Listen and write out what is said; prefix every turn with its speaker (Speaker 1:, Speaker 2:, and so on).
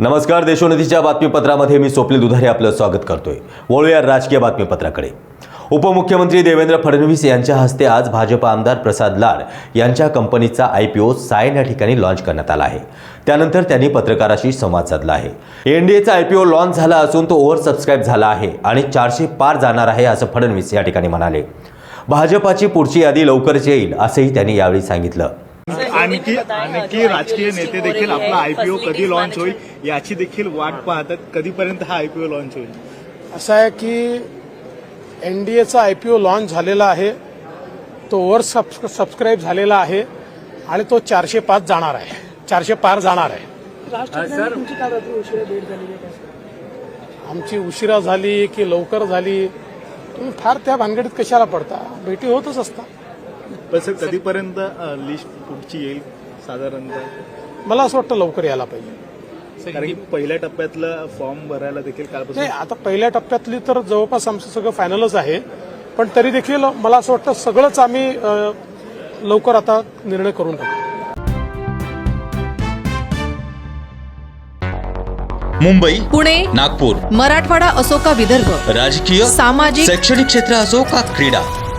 Speaker 1: नमस्कार देशोन्नतीच्या बातमीपत्रामध्ये मी स्वप्नील दुधारे आपलं स्वागत करतोय. वळूया राजकीय बातमीपत्राकडे. उपमुख्यमंत्री देवेंद्र फडणवीस यांच्या हस्ते आज भाजप आमदार प्रसाद लाड यांच्या कंपनीचा आय पी ओ सायन या ठिकाणी लॉन्च करण्यात आला आहे. त्यानंतर त्यांनी पत्रकाराशी संवाद साधला आहे. एनडीएचा आय पी ओ लॉन्च झाला असून तो ओव्हर सबस्क्राईब झाला आहे आणि चारशे पार जाणार आहे असं फडणवीस या ठिकाणी म्हणाले. भाजपाची पुढची यादी लवकरच येईल असंही त्यांनी यावेळी सांगितलं.
Speaker 2: आणखी आणखी राजकीय नेते देखील आपला आयपीओ कधी लॉन्च होईल याची देखील वाट पाहतात. कधीपर्यंत हा आयपीओ लॉन्च होईल?
Speaker 3: असं आहे की एन डी एचा आय पी ओ लॉन्च झालेला आहे. तो ओव्हर सब सबस्क्राईब झालेला आहे आणि तो चारशे पाच जाणार आहे. चारशे पार जाणार आहे. आमची उशिरा झाली की लवकर झाली. तुम्ही फार त्या भानगडीत कशाला पडता? भेटी होतच असतात.
Speaker 2: पण सर कधीपर्यंत लिस्ट पुढची येईल साधारणतः?
Speaker 3: मला असं वाटतं लवकर यायला पाहिजे.
Speaker 2: कारण की पहिल्या टप्प्यातलं फॉर्म भरायला देखील कालपासून
Speaker 3: नाही आता पहिल्या टप्प्यातली तर जवळपास आमचं सगळं फायनलच आहे. पण तरी देखील मला असं वाटतं सगळंच आम्ही लवकर आता निर्णय करून टाकू
Speaker 4: मुंबई
Speaker 5: पुणे
Speaker 4: नागपूर
Speaker 5: मराठवाडा असो का विदर्भ
Speaker 4: राजकीय
Speaker 5: सामाजिक
Speaker 4: शैक्षणिक क्षेत्र असो का क्रीडा